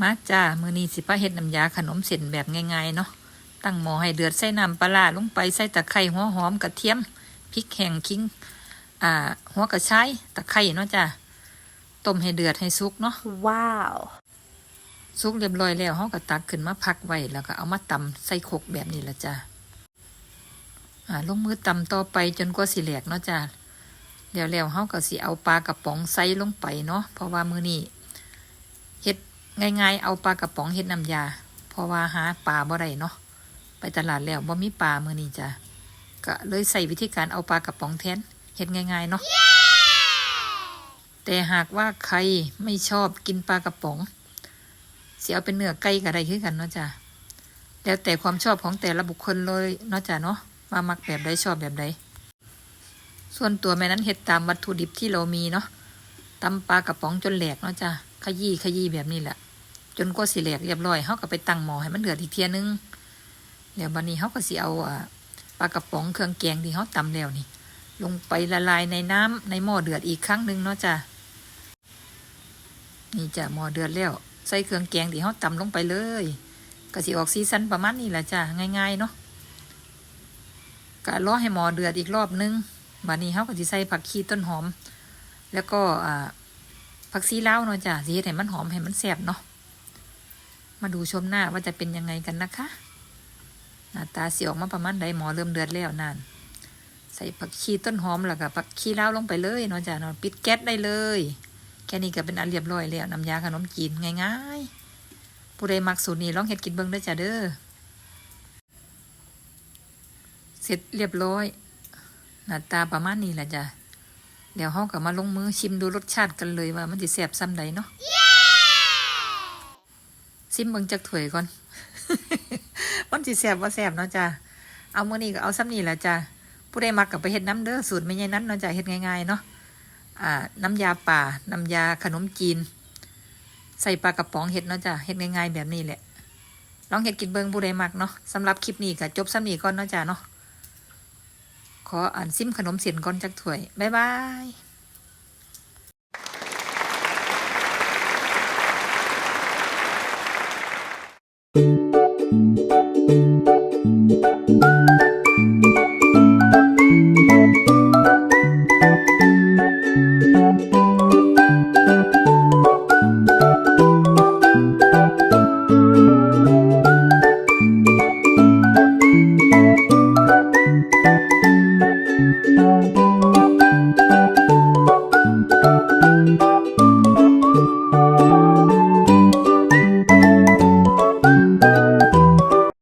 มาจ้ามือนี้สิป้าเฮ็ดน้ำยาขนมเส้นแบบง่ายๆเนาะตั้งหม้อให้เดือดใส่น้ำปลาร้าลงไปใส่ตะไคร้หัวหอมกระเทียมพริกแห้งขิงอ่า หัวกระชายตะไคร้เนาะจ้าต้มให้เดือดให้สุกเนาะ Wow. สุกเรียบร้อยแล้วเฮาก็ตักขึ้นมาพักไว้แล้วก็เอามาตำใส่โครกแบบนี้ละจ้าอ่าลงมือตำต่อไปจนกว่าสิแหลกเนาะจ้าเดี๋ยวแล้วเฮาก็สิเอาปลากระป๋องใส่ลงไปเนาะเพราะว่ามื้อนี้เฮ็ด ง่ายๆ เอาปลากระป๋องเฮ็ดน้ำยา เพราะว่าหาปลาบ่ได้เนาะ ไปตลาดแล้วบ่มีปลามื้อนี้จ้าก็เลยใส่วิธีการเอาปลากระป๋องแทนเฮ็ดง่ายๆเนาะ แต่หากว่าใครไม่ชอบกินปลากระป๋องเสียเอาเป็นเนื้อไก่กับอะไรคือกันเนาะจ้ะ แล้วแต่ความชอบของแต่ละบุคคลเลยเนาะจ้ะเนาะว่ามักแบบใดชอบแบบใด ส่วนตัวแม่นั้นเห็ดตามวัตถุดิบที่เรามีเนาะตำปลากระป๋องจนแหลกเนาะจ้ะ ขยี้ขยี้แบบนี้แหละจนก็สิแหลกเรียบร้อยเขาก็ไปตั้งหม้อให้มันเดือดอีกเทียนึงแล้วบันนี้เขาก็สิเอาปลากระป๋องเครื่องแกงที่เขาตำแล้วนี่ ลงไปละลายในน้ำในหม้อเดือดอีกครั้งหนึ่งเนาะจ้ะนี่จ้ะหม้อเดือดแล้วใส่เครื่องแกงที่เขาตำลงไปเลยก็สิออกซีซันประมาณนี้แหละจ้ะง่ายๆเนาะก็รอให้หมอเดือดอีกรอบนึงบัดนี้เขาก็สิใส่ผักชีต้นหอม แล้วก็อ่า ผักซีเล้าเนาะจ้ะสิเฮ็ดให้มันหอมให้มันแซ่บเนาะมาดูชมหน้าว่าจะเป็นยังไงกันนะคะ หน้าตาสีออกมาประมาณใดหมอเริ่มเดือดแล้วนั่นใส่ผักชีต้นหอมแล้วก็ผักชีเล้าลงไปเลยเนาะจ้ะเนาะปิดแก๊สได้เลย แค่นี้ก็เป็นอันเรียบร้อยแล้วน้ำยาขนมจีนง่ายๆ ผู้ใดมักสูตรนี้ลองเฮ็ดกินเบิ่งเด้จ้าเด้อเสร็จเรียบร้อย หน้าตาประมาณนี้แหละจ้ะ เดี๋ยวเฮาก็มาลงมือชิมดูรสชาติกันเลยว่ามันสิแซ่บซ้ำใดเนาะซิมเบิ่งจักถ้วยก่อน มันสิแซ่บบ่แซ่บเนาะจ้ะเอามื้อนี้ก็เอาซ้ำนี้แหละจ้ะผู้ใดมักก็ไปเฮ็ดน้ำเด้อสูตรไม่ใช่นั้นเนาะจ้ะเฮ็ดง่ายๆเนาะอ่า น้ำยาป่า น้ำยาขนมจีน ใส่ปลากระป๋องเห็ดเนาะจ้ะเห็ดง่ายๆแบบนี้แหละ ลองเห็ดกินเบิงผู้ใดมักเนาะสำหรับคลิปนี้ก็จบซ้ำนี้ก่อนเนาะจ้ะเนาะ ขออ่านซิมขนมเสียนก่อนจากถ้วย บ๊ายบาย Música